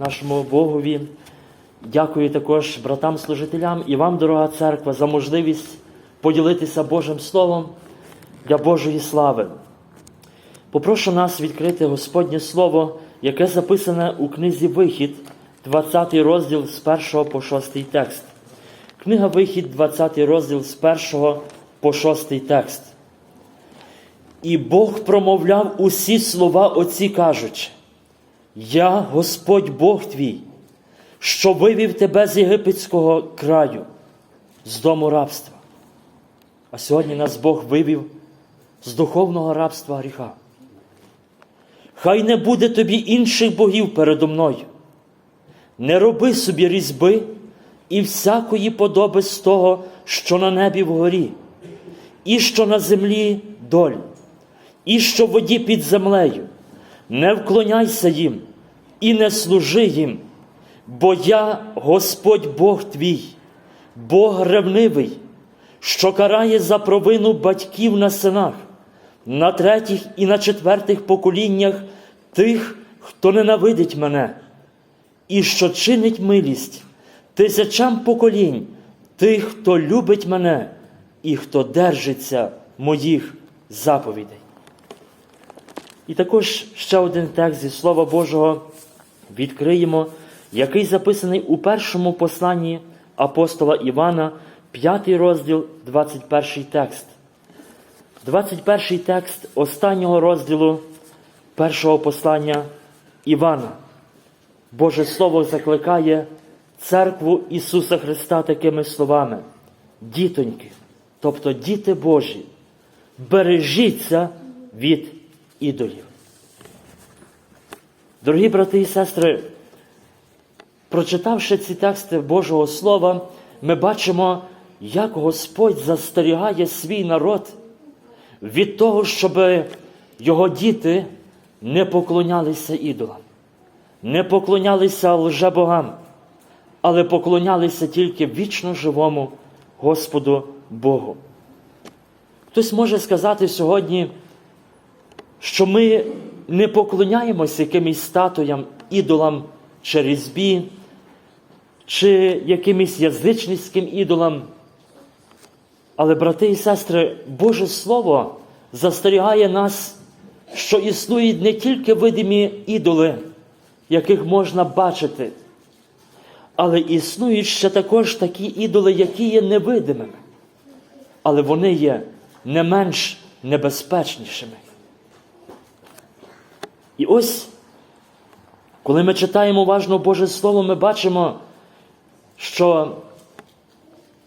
нашому Богові. Дякую також братам-служителям і вам, дорога церква, за можливість поділитися Божим Словом для Божої слави. Попрошу нас відкрити Господнє Слово, яке записане у книзі Вихід, 20 розділ з 1 по 6 текст. Книга Вихід, 20 розділ з 1 по 6 текст. І Бог промовляв усі слова оці кажучи. Я Господь Бог твій, що вивів тебе з єгипетського краю, з дому рабства. А сьогодні нас Бог вивів з духовного рабства гріха. Хай не буде тобі інших богів передо мною. Не роби собі різьби і всякої подоби з того, що на небі вгорі, і що на землі доль, і що в воді під землею. Не вклоняйся їм і не служи їм, бо я Господь Бог твій, Бог ревнивий, що карає за провину батьків на синах, на третіх і на четвертих поколіннях тих, хто ненавидить мене, і що чинить милість тисячам поколінь тих, хто любить мене і хто держиться моїх заповідей. І також ще один текст зі Слова Божого відкриємо, який записаний у першому посланні апостола Івана, 5 розділ, 21 текст. 21 текст останнього розділу першого послання Івана. Боже Слово закликає церкву Ісуса Христа такими словами: дітоньки, тобто діти Божі, бережіться від ідолів. Дорогі брати і сестри, прочитавши ці тексти Божого Слова, ми бачимо, як Господь застерігає свій народ від того, щоб його діти не поклонялися ідолам, не поклонялися лжебогам, але поклонялися тільки вічно живому Господу Богу. Хтось може сказати сьогодні, що ми не поклоняємося якимось статуям, ідолам чи різьбі, чи якимось язичницьким ідолам. Але, брати і сестри, Боже Слово застерігає нас, що існують не тільки видимі ідоли, яких можна бачити, але існують ще також такі ідоли, які є невидимими, але вони є не менш небезпечнішими. І ось, коли ми читаємо уважно Боже Слово, ми бачимо, що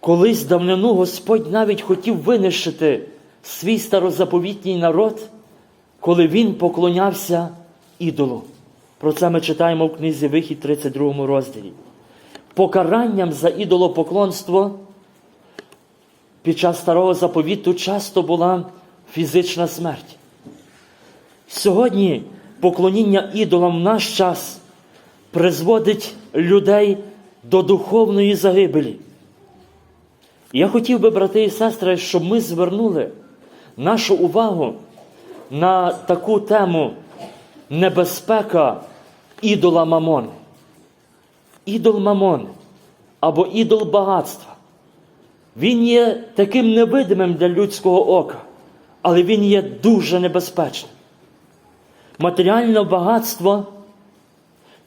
колись давнину Господь навіть хотів винищити свій старозаповітній народ, коли він поклонявся ідолу. Про це ми читаємо в книзі Вихід 32 розділі. Покаранням за ідолопоклонство під час старого заповіту часто була фізична смерть. Сьогодні поклоніння ідолам в наш час призводить людей до духовної загибелі. Я хотів би, брати і сестри, щоб ми звернули нашу увагу на таку тему небезпека ідола Мамон. Ідол Мамон або ідол багатства. Він є таким невидимим для людського ока, але він є дуже небезпечним. Матеріальне багатство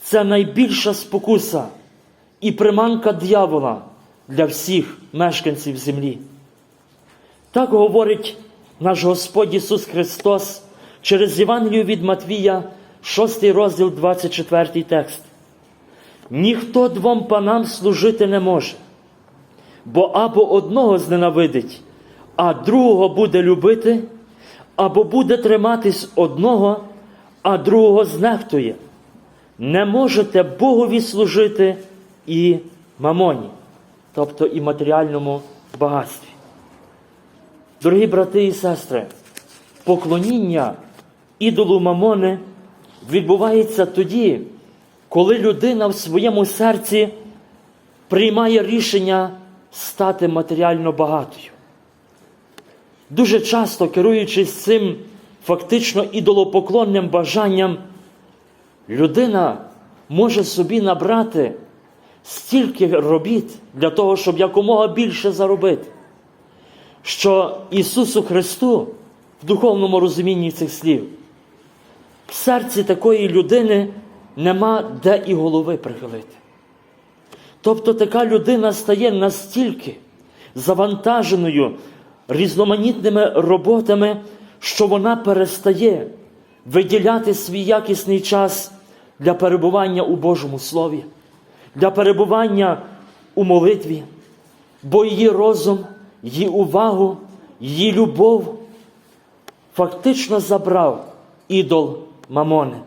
це найбільша спокуса і приманка дьявола для всіх мешканців землі. Так говорить наш Господь Ісус Христос через Євангелію від Матвія, 6 розділ, 24 текст. Ніхто двом панам служити не може, бо або одного зненавидить, а другого буде любити, або буде триматись одного, а другого знехтує. Не можете Богові служити і мамоні, тобто і матеріальному багатстві. Дорогі брати і сестри, поклоніння ідолу мамони відбувається тоді, коли людина в своєму серці приймає рішення стати матеріально багатою. Дуже часто, керуючись цим фактично ідолопоклонним бажанням, людина може собі набрати стільки робіт для того, щоб якомога більше заробити, що Ісусу Христу в духовному розумінні цих слів в серці такої людини нема де і голови прихилити. Тобто така людина стає настільки завантаженою різноманітними роботами, що вона перестає виділяти свій якісний час для перебування у Божому Слові, для перебування у молитві, бо її розум, її увагу, її любов фактично забрав ідол Мамони.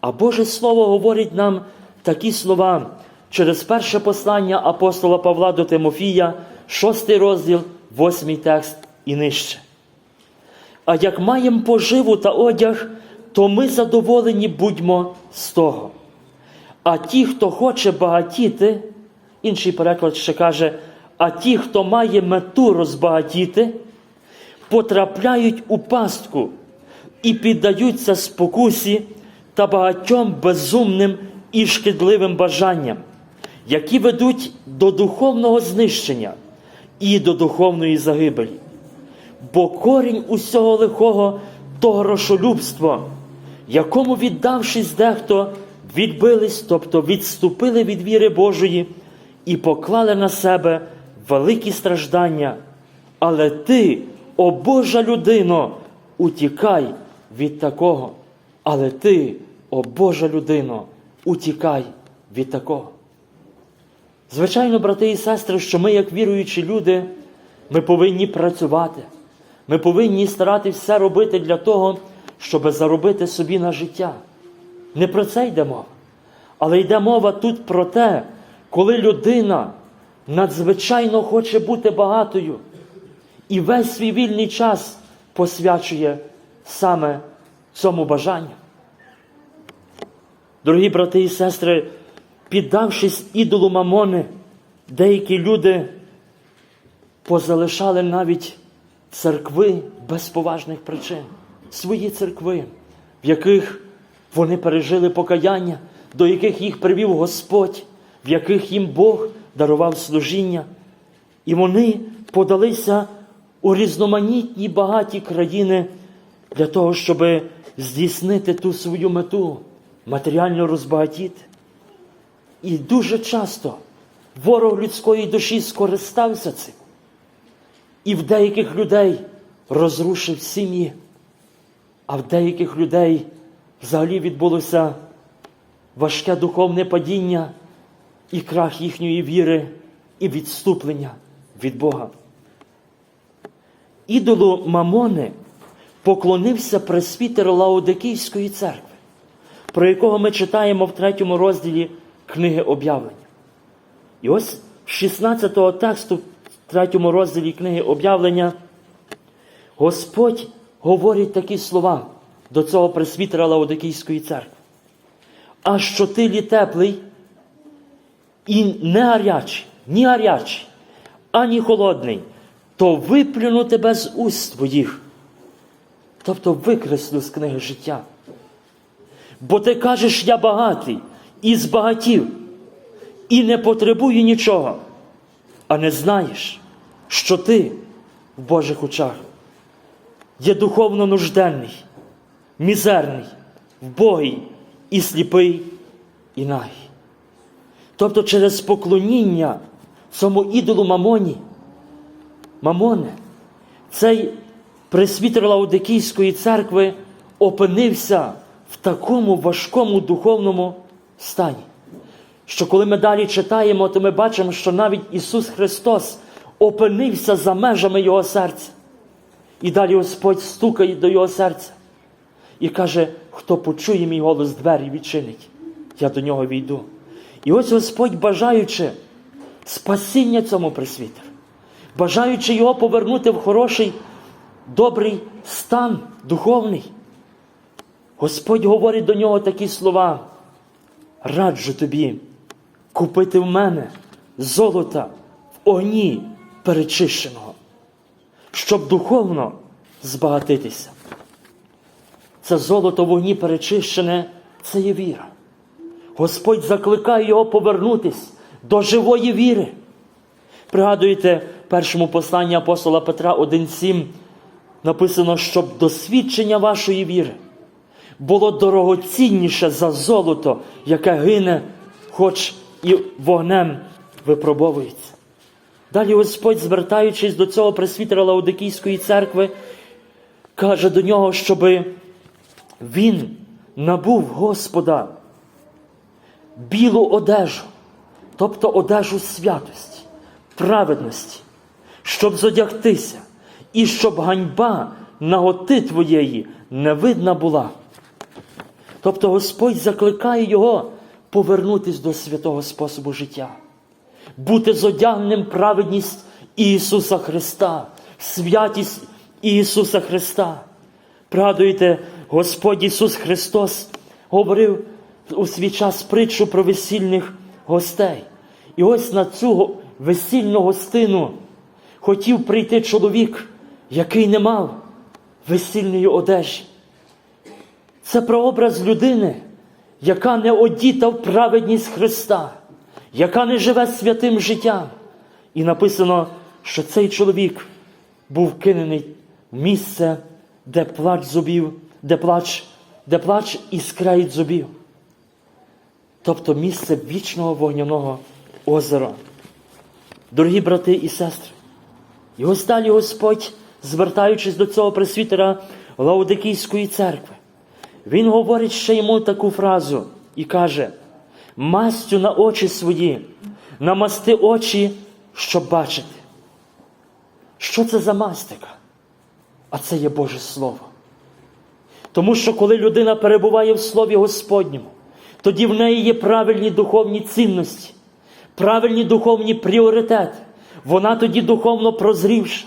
А Боже Слово говорить нам такі слова через перше послання апостола Павла до Тимофія, шостий розділ, восьмий текст і нижче. А як маємо поживу та одяг, то ми задоволені будьмо з того. А ті, хто хоче багатіти, інший переклад ще каже, а ті, хто має мету розбагатіти, потрапляють у пастку і піддаються спокусі та багатьом безумним і шкідливим бажанням, які ведуть до духовного знищення і до духовної загибелі. Бо корінь усього лихого то грошолюбство, якому, віддавшись дехто, відбились, тобто відступили від віри Божої і поклали на себе великі страждання. Але ти, о Божа людино, утікай від такого. Але ти, о Божа людино, утікай від такого. Звичайно, брати і сестри, що ми, як віруючі люди, ми повинні працювати. Ми повинні старатися все робити для того, щоб заробити собі на життя. Не про це йде мова. Але йде мова тут про те, коли людина надзвичайно хоче бути багатою і весь свій вільний час посвячує саме цьому бажанню. Дорогі брати і сестри, піддавшись ідолу Мамони, деякі люди позалишали навіть церкви без поважних причин, свої церкви, в яких вони пережили покаяння, до яких їх привів Господь, в яких їм Бог дарував служіння. І вони подалися у різноманітні багаті країни для того, щоб здійснити ту свою мету, матеріально розбагатіти. І дуже часто ворог людської душі скористався цим. І в деяких людей розрушив сім'ї, а в деяких людей взагалі відбулося важке духовне падіння і крах їхньої віри, і відступлення від Бога. Ідолу Мамони поклонився пресвітер Лаодикійської церкви, про якого ми читаємо в третьому розділі книги об'явлення. І ось з 16 тексту третьому розділі книги об'явлення Господь говорить такі слова до цього пресвітера Лаодикійської церкви. А що ти лі теплий і не гарячий, ні гарячий, ані холодний, то виплюну тебе з уст твоїх. Тобто викреслю з книги життя. Бо ти кажеш, я багатий і збагатів, і не потребую нічого, а не знаєш, що ти в Божих очах є духовно нужденний, мізерний, вбогий і сліпий, і нагий. Тобто через поклоніння цьому ідолу Мамоні, Мамоне, цей пресвітер Лаудикійської церкви опинився в такому важкому духовному стані. Що коли ми далі читаємо, то ми бачимо, що навіть Ісус Христос опинився за межами Його серця. І далі Господь стукає до Його серця і каже, хто почує мій голос двері відчинить, я до нього війду. І ось Господь, бажаючи спасіння цьому присвітеру, бажаючи його повернути в хороший, добрий стан духовний, Господь говорить до нього такі слова. Раджу тобі купити в мене золота в огні перечищеного, щоб духовно збагатитися. Це золото в огні перечищене це є віра. Господь закликає його повернутись до живої віри. Пригадуєте, першому посланні апостола Петра 1,7 написано, щоб досвідчення вашої віри було дорогоцінніше за золото, яке гине, хоч і вогнем випробовується. Далі Господь, звертаючись до цього пресвітера Лаодикійської церкви, каже до нього, щоби він набув Господа білу одежу, тобто одежу святості, праведності, щоб зодягтися, і щоб ганьба наготи твоєї не видна була. Тобто Господь закликає його повернутись до святого способу життя, бути зодягненим праведність Ісуса Христа, святість Ісуса Христа. Пригадуєте, Господь Ісус Христос говорив у свій час притчу про весільних гостей. І ось на цю весільну гостину хотів прийти чоловік, який не мав весільної одежі. Це прообраз людини, яка не одіта в праведність Христа, яка не живе святим життям. І написано, що цей чоловік був кинений в місце, де плач зубів, де плач, де плач і скраїть зубів. Тобто місце вічного вогняного озера. Дорогі брати і сестри, і ось далі Господь, звертаючись до цього пресвітера Лаодикійської церкви, він говорить ще йому таку фразу і каже: мастю на очі свої, намасти очі, щоб бачити. Що це за мастика? А це є Боже Слово. Тому що коли людина перебуває в Слові Господньому, тоді в неї є правильні духовні цінності, правильні духовні пріоритети. Вона тоді духовно прозрівша.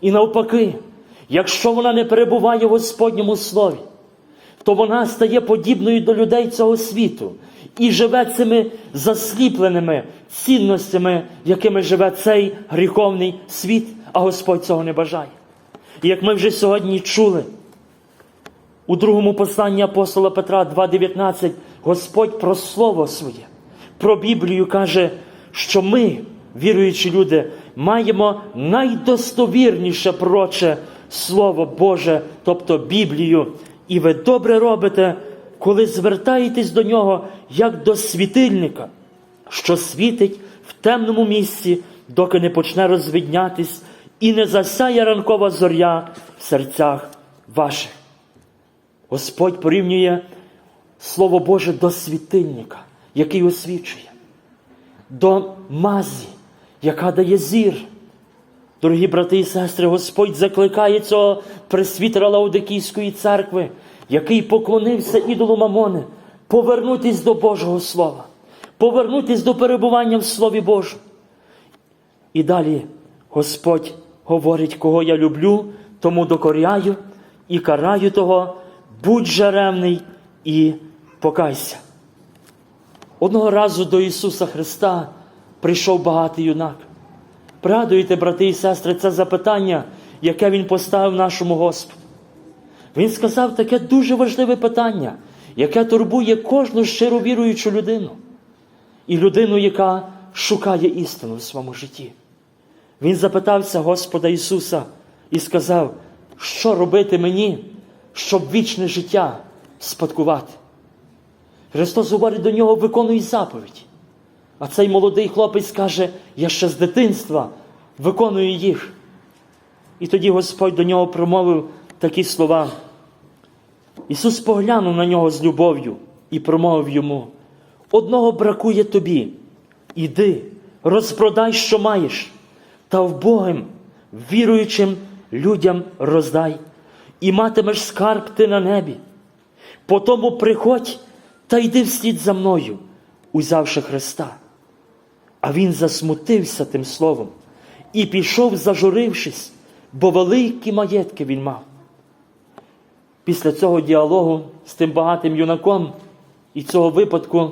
І навпаки, якщо вона не перебуває в Господньому Слові, то вона стає подібною до людей цього світу і живе цими засліпленими цінностями, якими живе цей гріховний світ, а Господь цього не бажає. І як ми вже сьогодні чули, у другому посланні апостола Петра 2,19 Господь про Слово своє, про Біблію каже, що ми, віруючі люди, маємо найдостовірніше проче Слово Боже, тобто Біблію. І ви добре робите, коли звертаєтесь до нього як до світильника, що світить в темному місці, доки не почне розвіднятись і не засяє ранкова зоря в серцях ваших. Господь порівнює Слово Боже до світильника, який освічує, до мазі, яка дає зір. Дорогі брати і сестри, Господь закликає цього пресвітера Лаодикійської церкви, який поклонився ідолу Мамони, повернутись до Божого Слова, повернутись до перебування в Слові Божому. І далі Господь говорить, кого я люблю, тому докоряю і караю того, будь же ревний і покайся. Одного разу до Ісуса Христа прийшов багатий юнак. Пригадуєте, брати і сестри, це запитання, яке Він поставив нашому Господу. Він сказав таке дуже важливе питання, яке турбує кожну щиро віруючу людину і людину, яка шукає істину в своєму житті. Він запитався Господа Ісуса і сказав, що робити мені, щоб вічне життя спадкувати. Христос говорить до нього, виконуй заповідь. А цей молодий хлопець каже, я ще з дитинства виконую їх. І тоді Господь до нього промовив такі слова. Ісус поглянув на нього з любов'ю і промовив йому: одного бракує тобі, іди, розпродай, що маєш, та вбогим, віруючим людям роздай, і матимеш скарб ти на небі. Потому приходь та йди вслід за мною, узявши Христа. А він засмутився тим словом і пішов, зажурившись, бо великі маєтки він мав. Після цього діалогу з тим багатим юнаком і цього випадку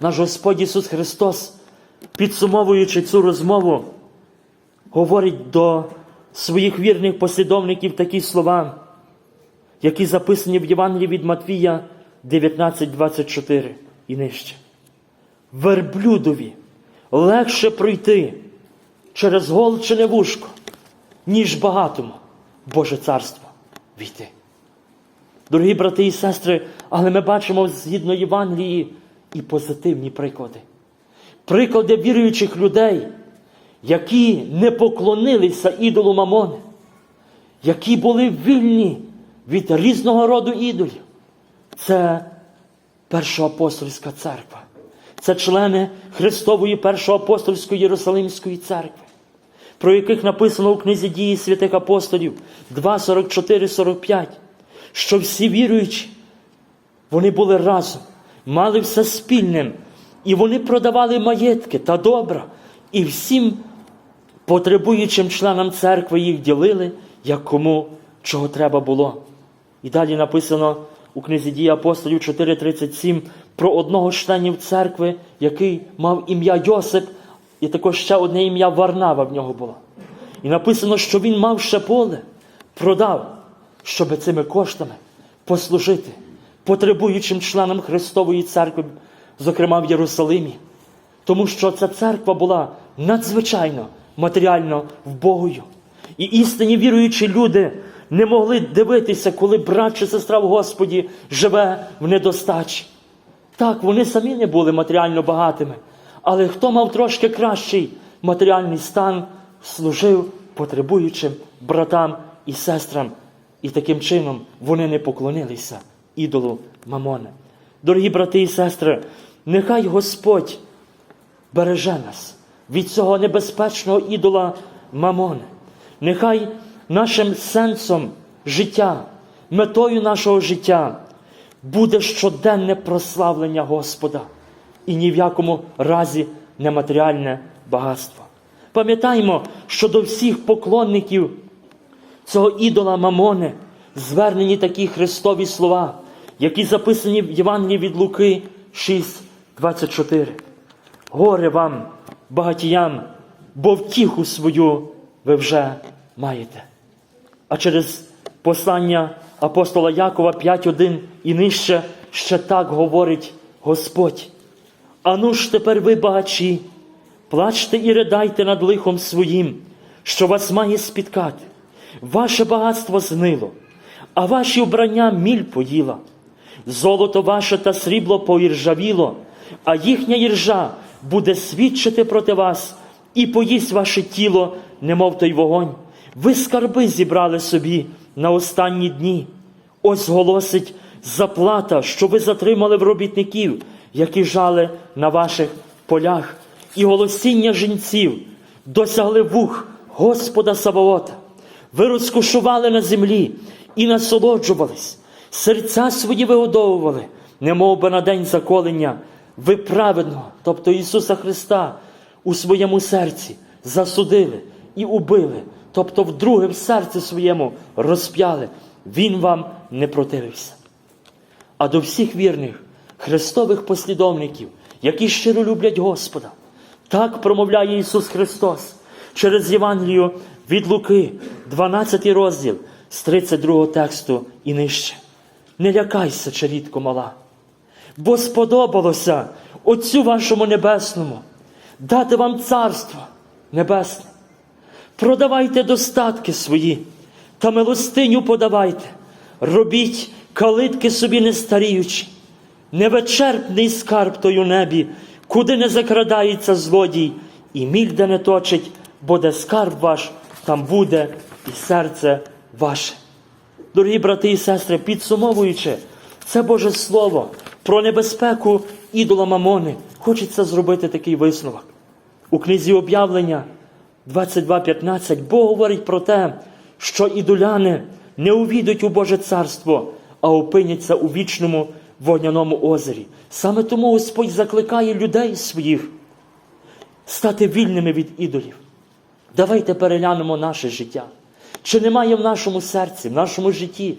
наш Господь Ісус Христос, підсумовуючи цю розмову, говорить до своїх вірних послідовників такі слова, які записані в Євангелії від Матвія 19.24. і нижче. Верблюдові легше пройти через голчене вушко, ніж багатому Боже царство війти. Дорогі брати і сестри, але ми бачимо згідно Євангелії і позитивні приклади. Приклади віруючих людей, які не поклонилися ідолу Мамони, які були вільні від різного роду ідолів. Це Першоапостольська церква. Це члени Христової Першоапостольської Єрусалимської церкви, про яких написано у книзі дії святих апостолів 2, 44, 45, що всі віруючі, вони були разом, мали все спільним, і вони продавали маєтки та добра, і всім потребуючим членам церкви їх ділили, як кому чого треба було. І далі написано у книзі дії апостолів 4:37 про одного з членів церкви, який мав ім'я Йосип, і також ще одне ім'я Варнава в нього було. І написано, що він мав ще поле, продав, щоб цими коштами послужити потребуючим членам Христової церкви, зокрема в Єрусалимі. Тому що ця церква була надзвичайно матеріально вбогою. І істинні віруючі люди не могли дивитися, коли брат чи сестра в Господі живе в недостачі. Так, вони самі не були матеріально багатими, але хто мав трошки кращий матеріальний стан, служив потребуючим братам і сестрам. І таким чином вони не поклонилися ідолу Мамони. Дорогі брати і сестри, нехай Господь береже нас від цього небезпечного ідола Мамони. Нехай нашим сенсом життя, метою нашого життя буде щоденне прославлення Господа і ні в якому разі нематеріальне багатство. Пам'ятаємо, що до всіх поклонників цього ідола Мамони звернені такі Христові слова, які записані в Євангелії від Луки 6, 24. Горе вам, багатіям, бо втіху свою ви вже маєте. А через послання апостола Якова 5.1 і нижче ще так говорить Господь. Ану ж тепер ви багачі, плачте і ридайте над лихом своїм, що вас має спіткати. Ваше багатство знило, а ваші вбрання міль поїла. Золото ваше та срібло поіржавіло, а їхня іржа буде свідчити проти вас і поїсть ваше тіло, немов той вогонь. Ви скарби зібрали собі на останні дні. Ось голосить заплата, що ви затримали в робітників, які жали на ваших полях, і голосіння жінців досягли вух Господа Саваота. Ви розкошували на землі і насолоджувались, серця свої вигодовували, немов би на день заколення. Ви праведного, тобто Ісуса Христа, у своєму серці засудили і убили, тобто вдруге в серці своєму розп'яли. Він вам не противився. А до всіх вірних Христових послідовників, які щиро люблять Господа, так промовляє Ісус Христос через Євангелію від Луки, 12 розділ з 32 тексту і нижче. Не лякайся, чарітко мала, бо сподобалося Отцю вашому Небесному дати вам царство небесне. Продавайте достатки свої та милостиню подавайте, робіть калитки собі не старіючи, невичерпний скарб той у небі, куди не закрадається злодій, і міль де не точить, бо де скарб ваш, там буде і серце ваше. Дорогі брати і сестри, підсумовуючи це Боже Слово про небезпеку ідола Мамони, хочеться зробити такий висновок. У книзі об'явлення 22.15 Бог говорить про те, що ідоляни не увійдуть у Боже царство, а опиняться у вічному вогняному озері. Саме тому Господь закликає людей своїх стати вільними від ідолів. Давайте переглянемо наше життя. Чи немає в нашому серці, в нашому житті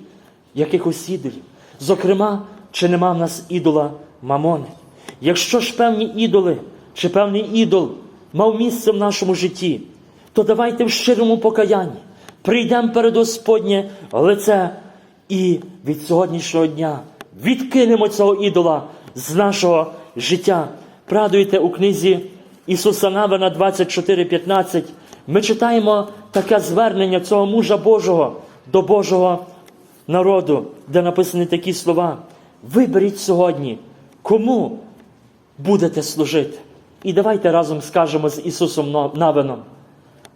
якихось ідолів? Зокрема, чи нема в нас ідола Мамони? Якщо ж певні ідоли, чи певний ідол мав місце в нашому житті, то давайте в щирому покаянні прийдемо перед Господнє лице і від сьогоднішнього дня відкинемо цього ідола з нашого життя. Прадуйте у книзі Ісуса Навина 24.15. Ми читаємо таке звернення цього мужа Божого до Божого народу, де написані такі слова. Виберіть сьогодні, кому будете служити. І давайте разом скажемо з Ісусом Навином.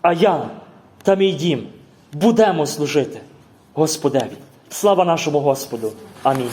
А я та мій дім будемо служити Господеві. Слава нашому Господу. Амінь.